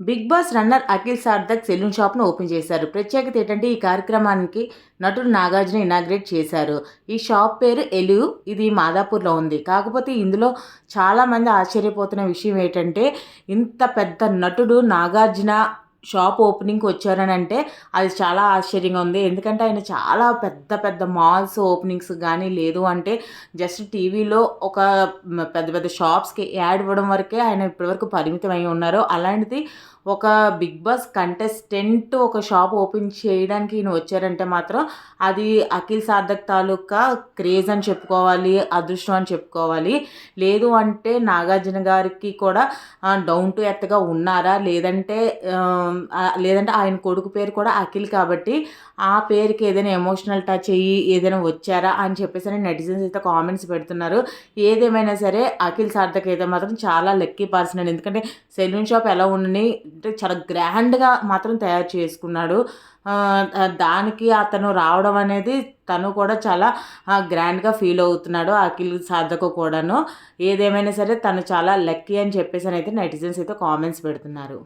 Big boss runner Akhil Sarthak salon షాప్ను open చేశారు. ప్రత్యేకత ఏంటంటే ఈ కార్యక్రమానికి నటుడు నాగార్జున ఇనాగ్రేట్ చేశారు. ఈ షాప్ పేరు ఎలు ఇది మాదాపూర్లో ఉంది. కాకపోతే ఇందులో చాలామంది ఆశ్చర్యపోతున్న విషయం ఏంటంటే ఇంత పెద్ద నటుడు నాగార్జున షాప్ ఓపెనింగ్కి వచ్చారని అంటే అది చాలా ఆశ్చర్యంగా ఉంది. ఎందుకంటే ఆయన చాలా పెద్ద పెద్ద మాల్స్ ఓపెనింగ్స్ కానీ లేదు అంటే జస్ట్ టీవీలో ఒక పెద్ద పెద్ద షాప్స్కి యాడ్ ఇవ్వడం వరకే ఆయన ఇప్పటివరకు పరిమితం అయి ఉన్నారు. అలాంటిది ఒక బిగ్ బాస్ కంటెస్టెంట్ ఒక షాప్ ఓపెన్ చేయడానికి ఈయన వచ్చారంటే మాత్రం అది అఖిల్ సార్థక్ తాలూకా క్రేజ్ అని చెప్పుకోవాలి అదృష్టం అని చెప్పుకోవాలి. లేదు అంటే నాగార్జున గారికి కూడా డౌన్ టు ఎర్త్గా ఉన్నారా? లేదంటే లేదంటే ఆయన కొడుకు పేరు కూడా అఖిల్ కాబట్టి ఆ పేరుకి ఏదైనా ఎమోషనల్ టచ్ అయ్యి ఏదైనా వచ్చారా అని చెప్పేసి అని నెటిజన్స్ అయితే కామెంట్స్ పెడుతున్నారు. ఏదేమైనా సరే అఖిల్ సార్థక్ అయితే మాత్రం చాలా లక్కీ పర్సన్ అండి. ఎందుకంటే సెలూన్ షాప్ ఎలా ఉండని అంటే చాలా గ్రాండ్గా మాత్రం తయారు చేసుకున్నాడు. దానికి అతను రావడం అనేది తను కూడా చాలా గ్రాండ్గా ఫీల్ అవుతున్నాడు అఖిల్ సాధకు కూడాను. ఏదేమైనా సరే తను చాలా లక్కీ అని చెప్పేసి అయితే నెటిజన్స్ అయితే కామెంట్స్ పెడుతున్నారు.